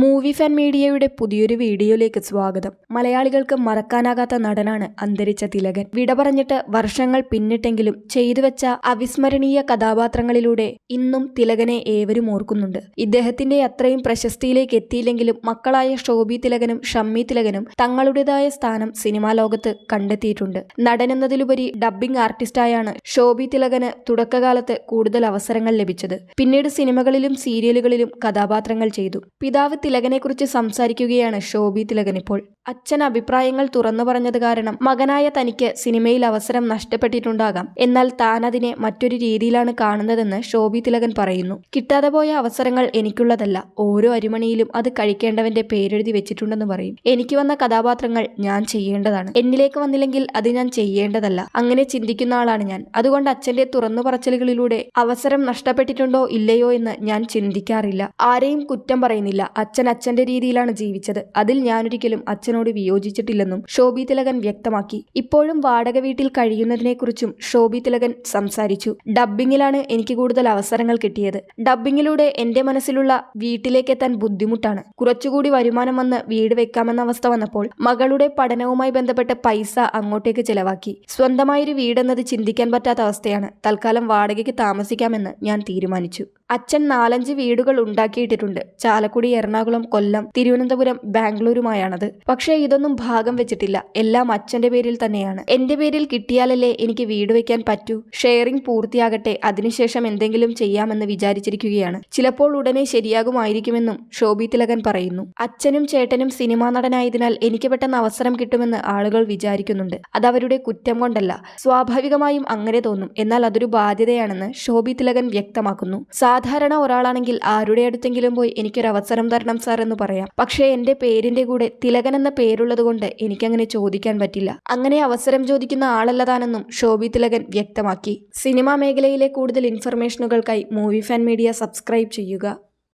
Movie fan മീഡിയയുടെ പുതിയൊരു വീഡിയോയിലേക്ക് സ്വാഗതം. മലയാളികൾക്ക് മറക്കാനാകാത്ത നടനാണ് അന്തരിച്ച തിലകൻ. വിട പറഞ്ഞിട്ട് വർഷങ്ങൾ പിന്നിട്ടെങ്കിലും ചെയ്തുവെച്ച അവിസ്മരണീയ കഥാപാത്രങ്ങളിലൂടെ ഇന്നും തിലകനെ ഏവരും ഓർക്കുന്നുണ്ട്. ഇദ്ദേഹത്തിന്റെ അത്രയും പ്രശസ്തിയിലേക്ക് എത്തിയില്ലെങ്കിലും മക്കളായ ഷോബി തിലകനും ഷമ്മി തിലകനും തങ്ങളുടേതായ സ്ഥാനം സിനിമാ ലോകത്ത് കണ്ടെത്തിയിട്ടുണ്ട്. നടനെന്നതിലുപരി ഡബ്ബിംഗ് ആർട്ടിസ്റ്റായാണ് ഷോബി തിലകന് തുടക്കകാലത്ത് കൂടുതൽ അവസരങ്ങൾ ലഭിച്ചത്. പിന്നീട് സിനിമകളിലും സീരിയലുകളിലും കഥാപാത്രങ്ങൾ ചെയ്തു. പിതാവ് തിലകനെക്കുറിച്ച് സംസാരിക്കുകയാണ് ഷോബി തിലകൻ ഇപ്പോൾ. അച്ഛൻ അഭിപ്രായങ്ങൾ തുറന്നു പറഞ്ഞത് കാരണം മകനായ തനിക്ക് സിനിമയിൽ അവസരം നഷ്ടപ്പെട്ടിട്ടുണ്ടാകാം. എന്നാൽ താൻ അതിനെ മറ്റൊരു രീതിയിലാണ് കാണുന്നതെന്ന് ശോഭി തിലകൻ പറയുന്നു. കിട്ടാതെ പോയ അവസരങ്ങൾ എനിക്കുള്ളതല്ല. ഓരോ അരിമണിയിലും അത് കഴിക്കേണ്ടവന്റെ പേരെഴുതി വെച്ചിട്ടുണ്ടെന്ന് പറയും. എനിക്ക് വന്ന കഥാപാത്രങ്ങൾ ഞാൻ ചെയ്യേണ്ടതാണ്. എന്നിലേക്ക് വന്നില്ലെങ്കിൽ അത് ഞാൻ ചെയ്യേണ്ടതല്ല. അങ്ങനെ ചിന്തിക്കുന്ന ആളാണ് ഞാൻ. അതുകൊണ്ട് അച്ഛന്റെ തുറന്നു പറച്ചിലുകളിലൂടെ അവസരം നഷ്ടപ്പെട്ടിട്ടുണ്ടോ ഇല്ലയോ എന്ന് ഞാൻ ചിന്തിക്കാറില്ല. ആരെയും കുറ്റം പറയുന്നില്ല. അച്ഛൻ അച്ഛന്റെ രീതിയിലാണ് ജീവിച്ചത്. അതിൽ ഞാനൊരിക്കലും അച്ഛനോട് വിയോജിച്ചിട്ടില്ലെന്നും ഷോബി തിലകൻ വ്യക്തമാക്കി. ഇപ്പോഴും വാടക വീട്ടിൽ കഴിയുന്നതിനെക്കുറിച്ചും ഷോബി തിലകൻ സംസാരിച്ചു. ഡബ്ബിങ്ങിലാണ് എനിക്ക് കൂടുതൽ അവസരങ്ങൾ കിട്ടിയത്. ഡബ്ബിങ്ങിലൂടെ എന്റെ മനസ്സിലുള്ള വീട്ടിലേക്കെത്താൻ ബുദ്ധിമുട്ടാണ്. കുറച്ചുകൂടി വരുമാനം വന്ന് വീട് വെക്കാമെന്ന അവസ്ഥ വന്നപ്പോൾ മകളുടെ പഠനവുമായി ബന്ധപ്പെട്ട പൈസ അങ്ങോട്ടേക്ക് ചെലവാക്കി. സ്വന്തമായൊരു വീടെന്നത് ചിന്തിക്കാൻ പറ്റാത്ത അവസ്ഥയാണ്. തൽക്കാലം വാടകയ്ക്ക് താമസിക്കാമെന്ന് ഞാൻ തീരുമാനിച്ചു. അച്ഛൻ നാലഞ്ച് വീടുകൾ ഉണ്ടാക്കിയിട്ടിട്ടുണ്ട്. ചാലക്കുടി എറണാകുളം കൊല്ലം തിരുവനന്തപുരം ബാംഗ്ലൂരുമായാണത്. പക്ഷേ ഇതൊന്നും ഭാഗം വെച്ചിട്ടില്ല. എല്ലാം അച്ഛന്റെ പേരിൽ തന്നെയാണ്. എന്റെ പേരിൽ കിട്ടിയാലല്ലേ എനിക്ക് വീട് വെക്കാൻ പറ്റൂ? ഷെയറിംഗ് പൂർത്തിയാകട്ടെ. അതിനുശേഷം എന്തെങ്കിലും ചെയ്യാമെന്ന് വിചാരിച്ചിരിക്കുകയാണ്. ചിലപ്പോൾ ഉടനെ ശരിയാകുമായിരിക്കുമെന്നും ശോഭി തിലകൻ പറയുന്നു. അച്ഛനും ചേട്ടനും സിനിമാ നടനായതിനാൽ എനിക്ക് പെട്ടെന്ന് അവസരം കിട്ടുമെന്ന് ആളുകൾ വിചാരിക്കുന്നുണ്ട്. അതവരുടെ കുറ്റം കൊണ്ടല്ല. സ്വാഭാവികമായും അങ്ങനെ തോന്നും. എന്നാൽ അതൊരു ബാധ്യതയാണെന്ന് ശോഭി തിലകൻ വ്യക്തമാക്കുന്നു. സാധാരണ ഒരാളാണെങ്കിൽ ആരുടെ അടുത്തെങ്കിലും പോയി എനിക്കൊരു അവസരം തരണം സാർ എന്ന് പറയാം. പക്ഷേ എന്റെ പേരിന്റെ കൂടെ തിലകൻ എന്ന പേരുള്ളത് കൊണ്ട് എനിക്കങ്ങനെ ചോദിക്കാൻ പറ്റില്ല. അങ്ങനെ അവസരം ചോദിക്കുന്ന ആളല്ലതാണെന്നും ശോഭി തിലകൻ വ്യക്തമാക്കി. സിനിമാ മേഖലയിലെ കൂടുതൽ ഇൻഫർമേഷനുകൾക്കായി മൂവി ഫാൻ മീഡിയ സബ്സ്ക്രൈബ് ചെയ്യുക.